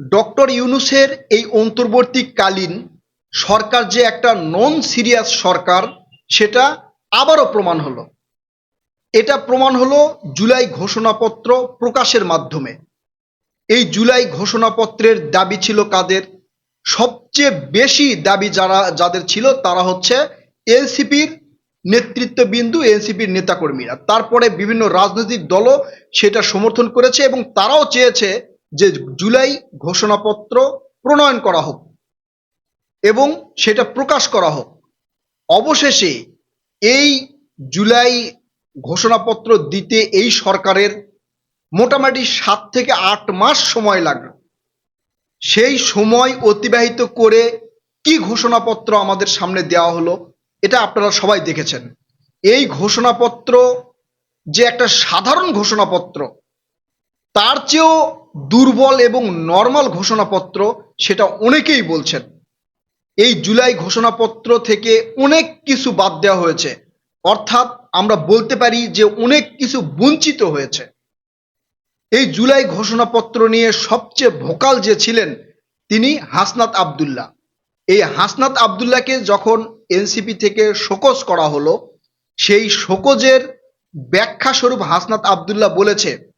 Doctor ইউনুসের এই অন্তর্বর্তীকালীন সরকার যে একটা নন সিরিয়াস সরকার, সেটা আবারও প্রমাণ হলো। এটা প্রমাণ হলো জুলাই ঘোষণাপত্র প্রকাশের মাধ্যমে। এই জুলাই ঘোষণাপত্রের দাবি ছিল কাদের? সবচেয়ে বেশি দাবি যারা, যাদের ছিল তারা হচ্ছে এনসিপির নেতৃত্ববিন্দু এনসিপির নেতাকর্মীরা। তারপরে বিভিন্ন রাজনৈতিক দলও সেটা সমর্থন করেছে এবং তারাও চেয়েছে যে জুলাই ঘোষণাপত্র প্রণয়ন করা হোক এবং সেটা প্রকাশ করা হোক, অবশেষে এই জুলাই ঘোষণাপত্র দিতে এই সরকারের মোটামুটি সাত থেকে আট মাস সময় লাগল সেই সময় অতিবাহিত করে কি ঘোষণাপত্র আমাদের সামনে দেওয়া হলো, এটা আপনারা সবাই দেখেছেন। এই ঘোষণাপত্র যে একটা সাধারণ ঘোষণাপত্র তার চেয়েও দুর্বল এবং নর্মাল ঘোষণাপত্র সেটা অনেকেই বলছেন। এই জুলাই ঘোষণাপত্র থেকে অনেক কিছু বাদ দেওয়া হয়েছে। অর্থাৎ আমরা বলতে পারি যে অনেক কিছু বঞ্চিত হয়েছে। এই জুলাই ঘোষণাপত্র নিয়ে সবচেয়ে ভোকাল যে ছিলেন তিনি হাসনাত আবদুল্লাহ। এই হাসনাত আবদুল্লাহকে যখন এনসিপি থেকে শোকজ করা হলো, সেই শোকজের ব্যাখ্যা স্বরূপ হাসনাত আবদুল্লাহ বলেছে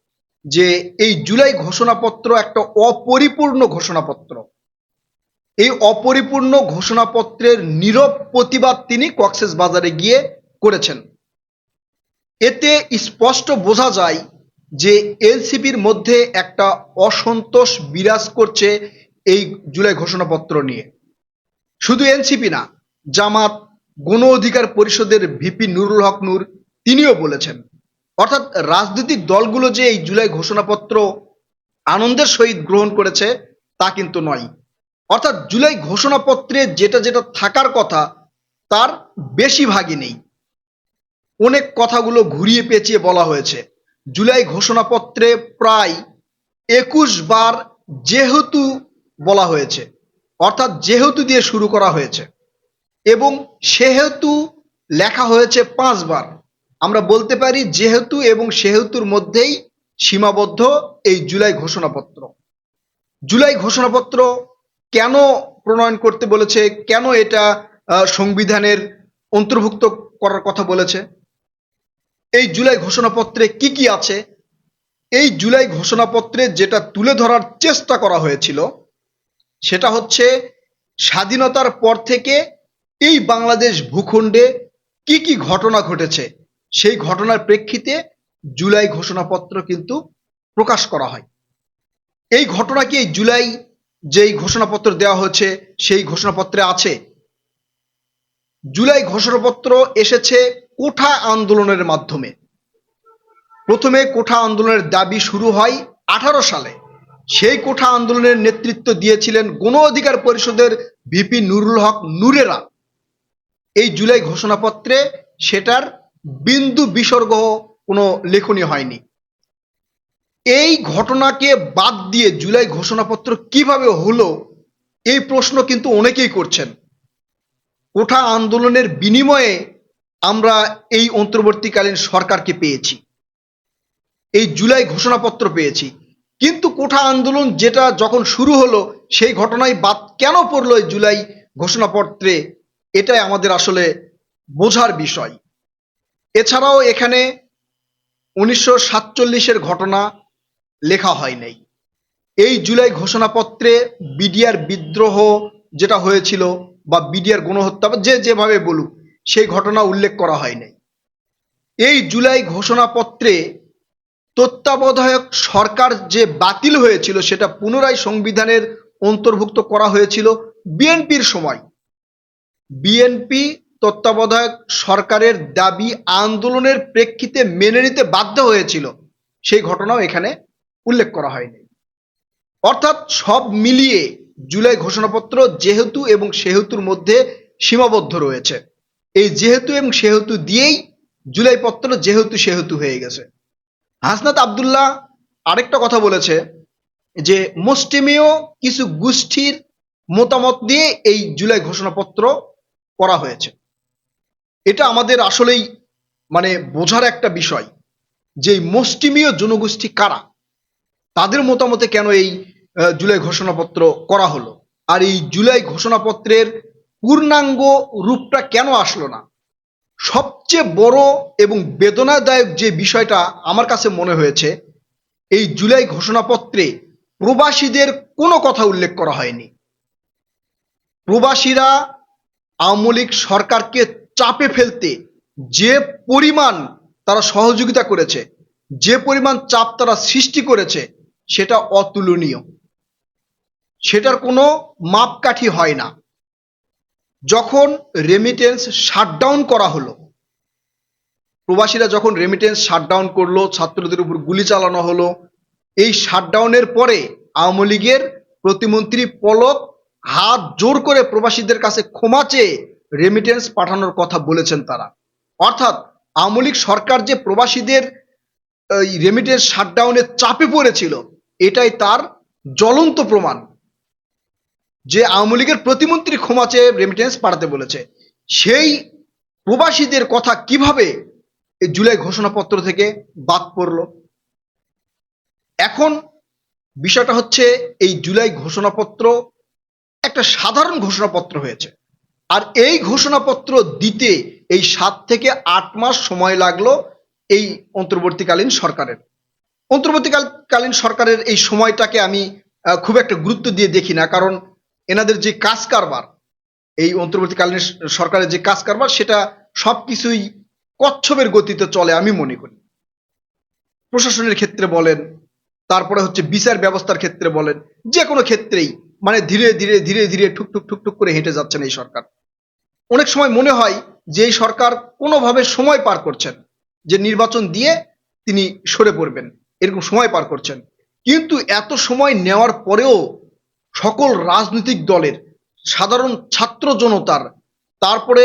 যে এই জুলাই ঘোষণাপত্র একটা অপরিপূর্ণ ঘোষণাপত্র। এই অপরিপূর্ণ ঘোষণাপত্রের নীরব প্রতিবাদ তিনি কক্সেস বাজারে গিয়ে করেছেন। এতে স্পষ্ট বোঝা যায় যে এনসিপির মধ্যে একটা অসন্তোষ বিরাজ করছে এই জুলাই ঘোষণাপত্র নিয়ে। শুধু এনসিপি না, জামাত, গণ অধিকার পরিষদের ভিপি নুরুল হক নূর তিনিও বলেছেন। অর্থাৎ রাজনৈতিক দলগুলো যে এই জুলাই ঘোষণাপত্র আনন্দের সহিত গ্রহণ করেছে, তা কিন্তু নয়। অর্থাৎ জুলাই ঘোষণাপত্রে যেটা যেটা থাকার কথা, তার বেশিরভাগই নেই। অনেক কথাগুলো ঘুরিয়ে পেঁচিয়ে বলা হয়েছে। জুলাই ঘোষণাপত্রে প্রায় একুশ বার যেহেতু বলা হয়েছে, অর্থাৎ যেহেতু দিয়ে শুরু করা হয়েছে এবং সেহেতু লেখা হয়েছে পাঁচবার আমরা বলতে পারি যেহেতু এবং সেহেতুর মধ্যেই সীমাবদ্ধ এই জুলাই ঘোষণাপত্র। জুলাই ঘোষণাপত্র কেন প্রণয়ন করতে বলেছে? কেন এটা সংবিধানের অন্তর্ভুক্ত করার কথা বলেছে? এই জুলাই ঘোষণাপত্রে কি কি আছে? এই জুলাই ঘোষণাপত্রে যেটা তুলে ধরার চেষ্টা করা হয়েছিল, সেটা হচ্ছে স্বাধীনতার পর থেকে এই বাংলাদেশ ভূখণ্ডে কি কি ঘটনা ঘটেছে? সেই ঘটনার প্রেক্ষিতে জুলাই ঘোষণাপত্র কিন্তু প্রকাশ করা হয়। এই ঘটনা কি জুলাই যেই ঘোষণাপত্র দেওয়া হয়েছে, সেই ঘোষণাপত্রে আছে? জুলাই ঘোষণাপত্র এসেছে কোঠা আন্দোলনের মাধ্যমে। প্রথমে কোঠা আন্দোলনের দাবি শুরু হয় আঠারো সালে। সেই কোঠা আন্দোলনের নেতৃত্ব দিয়েছিলেন গণ অধিকার পরিষদের ভিপি নুরুল হক নুরেরা। এই জুলাই ঘোষণাপত্রে সেটার বিন্দু বিসর্গ কোনো লেখনী হয়নি। এই ঘটনাকে বাদ দিয়ে জুলাই ঘোষণাপত্র কীভাবে হলো, এই প্রশ্ন কিন্তু অনেকেই করছেন। কোঠা আন্দোলনের বিনিময়ে আমরা এই অন্তর্বর্তীকালীন সরকারকে পেয়েছি। এই জুলাই ঘোষণাপত্র পেয়েছি। কিন্তু কোঠা আন্দোলন যেটা যখন শুরু হলো, সেই ঘটনায় বাদ কেন পড়ল জুলাই ঘোষণাপত্রে? এটাই আমাদের আসলে বোঝার বিষয়। এছাড়াও এখানে উনিশশো সাতচল্লিশের ঘটনা লেখা হয় নাই। এই জুলাই ঘোষণাপত্রে বিডিআর বিদ্রোহ যেটা হয়েছিল বা বিডিআর গণহত্যা যে যেভাবে বলুক, সেই ঘটনা উল্লেখ করা হয় নাই। এই জুলাই ঘোষণাপত্রে তত্ত্বাবধায়ক সরকার যে বাতিল হয়েছিল, সেটা পুনরায় সংবিধানের অন্তর্ভুক্ত করা হয়েছিল বিএনপির সময়। বিএনপি তত্ত্বাবধায়ক সরকারের দাবি আন্দোলনের প্রেক্ষিতে মেনে নিতে বাধ্য হয়েছিল। সেই ঘটনাও এখানে উল্লেখ করা হয়নি। অর্থাৎ সব মিলিয়ে জুলাই ঘোষণাপত্র যেহেতু এবং সেহেতুর মধ্যে সীমাবদ্ধ রয়েছে। এই যেহেতু এবং সেহেতু দিয়েই জুলাই পত্র যেহেতু সেহেতু হয়ে গেছে। হাসনাত আবদুল্লাহ আরেকটা কথা বলেছে যে মুষ্টিমেয় কিছু গোষ্ঠীর মতামত দিয়ে এই জুলাই ঘোষণাপত্র করা হয়েছে। এটা আমাদের আসলেই মানে বোঝার একটা বিষয় যে মুষ্টিমেয় জনগোষ্ঠী কারা? তাদের মতামতে কেন এই জুলাই ঘোষণাপত্র করা হলো? আর এই জুলাই ঘোষণাপত্রের পূর্ণাঙ্গ রূপটা কেন আসলো না? সবচেয়ে বড় এবং বেদনাদায়ক যে বিষয়টা আমার কাছে মনে হয়েছে, এই জুলাই ঘোষণাপত্রে প্রবাসীদের কোনো কথা উল্লেখ করা হয়নি। প্রবাসীরা আওয়ামী লীগ সরকারকে চাপে ফেলতে যে পরিমাণ তারা সহযোগিতা করেছে, যে পরিমাণ চাপ তারা সৃষ্টি করেছে, সেটা অতুলনীয়। সেটার কোনো মাপকাঠি হয় না। যখন রেমিটেন্স শাটডাউন করা হলো, প্রবাসীরা যখন রেমিটেন্স শাটডাউন করল, ছাত্রদের উপর গুলি চালানো হলো, এই শাটডাউনের পরে আওয়ামী লীগের প্রতিমন্ত্রী পলক হাত জোর করে প্রবাসীদের কাছে ক্ষমা চেয়ে রেমিটেন্স পাঠানোর কথা বলেছেন তারা। অর্থাৎ আওয়ামী লীগ সরকার যে প্রবাসীদের রেমিটেন্স শাটডাউনের চাপে পড়েছিল, এটাই তার জ্বলন্ত প্রমাণ। যে আওয়ামী লীগের প্রতিমন্ত্রী ক্ষমা চেয়ে রেমিটেন্স পাঠাতে বলেছে, সেই প্রবাসীদের কথা কীভাবে এই জুলাই ঘোষণাপত্র থেকে বাদ পড়ল? এখন বিষয়টা হচ্ছে, এই জুলাই ঘোষণাপত্র একটা সাধারণ ঘোষণাপত্র হয়েছে। আর এই ঘোষণাপত্র দিতে এই সাত থেকে আট মাস সময় লাগল এই অন্তর্বর্তীকালীন সরকারের। অন্তর্বর্তীকালীন সরকারের এই সময়টাকে আমি খুব একটা গুরুত্ব দিয়ে দেখি না, কারণ এনাদের যে কাজ কারবার, এই অন্তর্বর্তীকালীন সরকারের যে কাজ কারবার, সেটা সবকিছুই কচ্ছপের গতিতে চলে আমি মনে করি। প্রশাসনের ক্ষেত্রে বলেন, তারপরে হচ্ছে বিচার ব্যবস্থার ক্ষেত্রে বলেন, যে কোনো ক্ষেত্রেই মানে ধীরে ধীরে ধীরে ধীরে ঠুক ঠুক ঠুক ঠুক করে হেঁটে যাচ্ছেন এই সরকার। অনেক সময় মনে হয় যে এই সরকার কোনোভাবে সময় পার করছেন, যে নির্বাচন দিয়ে তিনি সরে পড়বেন, এরকম সময় পার করছেন। কিন্তু এত সময় নেওয়ার পরেও সকল রাজনৈতিক দলের সাধারণ ছাত্র জনতার, তারপরে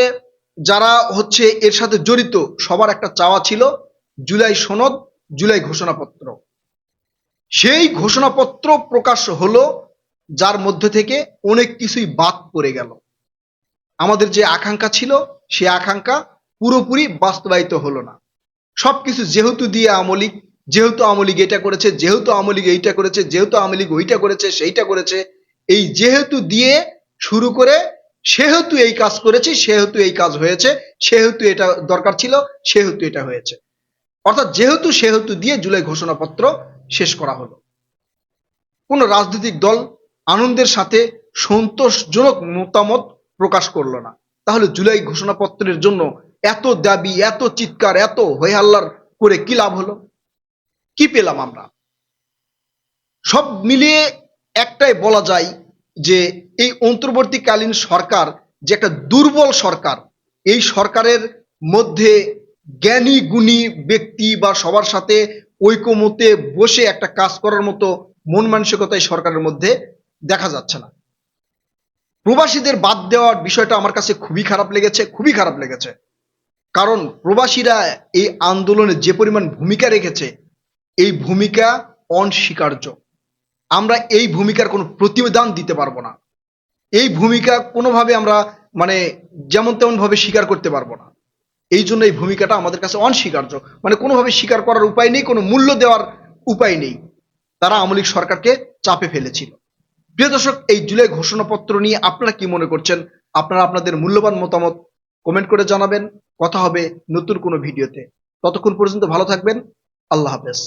যারা হচ্ছে এর সাথে জড়িত, সবার একটা চাওয়া ছিল, জুলাই সনদ, জুলাই ঘোষণাপত্র। সেই ঘোষণাপত্র প্রকাশ হলো, যার মধ্যে থেকে অনেক কিছুই বাদ পড়ে গেল। আমাদের যে আকাঙ্ক্ষা ছিল, সে আকাঙ্ক্ষা পুরোপুরি বাস্তবায়িত হলো না। সবকিছু যেহেতু দিয়ে আওয়ামী লীগ যেহেতু আওয়ামী লীগ এটা করেছে, যেহেতু আওয়ামী লীগ এইটা করেছে, যেহেতু আওয়ামী লীগ ওইটা করেছে, সেইটা করেছে, এই যেহেতু দিয়ে শুরু করে সেহেতু এই কাজ করেছি, সেহেতু এই কাজ হয়েছে, সেহেতু এটা দরকার ছিল, সেহেতু এটা হয়েছে। অর্থাৎ যেহেতু সেহেতু দিয়ে জুলাই ঘোষণাপত্র শেষ করা হলো। কোন রাজনৈতিক দল আনন্দের সাথে সন্তোষজনক মতামত প্রকাশ করল না। তাহলে জুলাই ঘোষণাপত্রের জন্য এত দাবি, এত চিৎকার, এত হইহাল্লার করে কি লাভ হলো? কি পেলাম আমরা? সব মিলিয়ে একটাই বলা যায় যে এই অন্তর্বর্তীকালীন সরকার যে একটা দুর্বল সরকার, এই সরকারের মধ্যে জ্ঞানী, গুণী ব্যক্তি বা সবার সাথে ঐকমতে বসে একটা কাজ করার মতো মন মানসিকতা সরকারের মধ্যে দেখা যাচ্ছে না। প্রবাসীদের বাদ দেওয়ার বিষয়টা আমার কাছে খুবই খারাপ লেগেছে, খুবই খারাপ লেগেছে। কারণ প্রবাসীরা এই আন্দোলনে যে পরিমাণ ভূমিকা রেখেছে, এই ভূমিকা অনস্বীকার্য। আমরা এই ভূমিকার কোনো প্রতিবেদন দিতে পারব না। এই ভূমিকা কোনোভাবে আমরা মানে যেমন তেমন ভাবে স্বীকার করতে পারব না। এই জন্য এই ভূমিকাটা আমাদের কাছে অনস্বীকার্য। মানে কোনোভাবে স্বীকার করার উপায় নেই, কোনো মূল্য দেওয়ার উপায় নেই। তারা আওয়ামী সরকারকে চাপে ফেলেছিল। প্রিয় দর্শক, এই জুলাই ঘোষণাপত্র নিয়ে আপনারা কি মনে করছেন? আপনারা আপনাদের মূল্যবান মতামত কমেন্ট করে জানাবেন। কথা হবে নতুন কোনো ভিডিওতে। ততক্ষণ পর্যন্ত ভালো থাকবেন। আল্লাহ হাফেজ।